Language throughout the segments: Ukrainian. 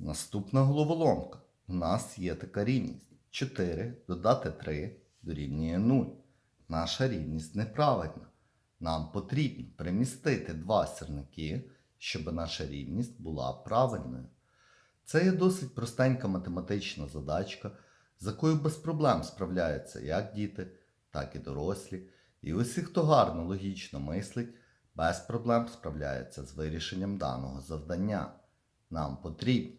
Наступна головоломка. У нас є така рівність. 4 додати 3 дорівнює 0. Наша рівність неправильна. Нам потрібно перемістити два сірники, щоб наша рівність була правильною. Це є досить простенька математична задачка, з якою без проблем справляються як діти, так і дорослі. І усі, хто гарно логічно мислить, без проблем справляється з вирішенням даного завдання. Нам потрібно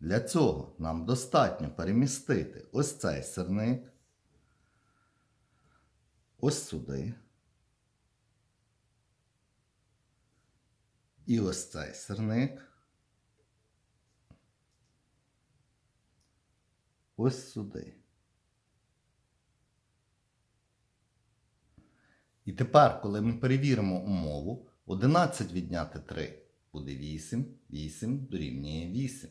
Для цього нам достатньо перемістити ось цей сирник, ось сюди. І ось цей сирник. Ось сюди. І тепер, коли ми перевіримо умову, 11 відняти 3 буде 8, 8 дорівнює 8.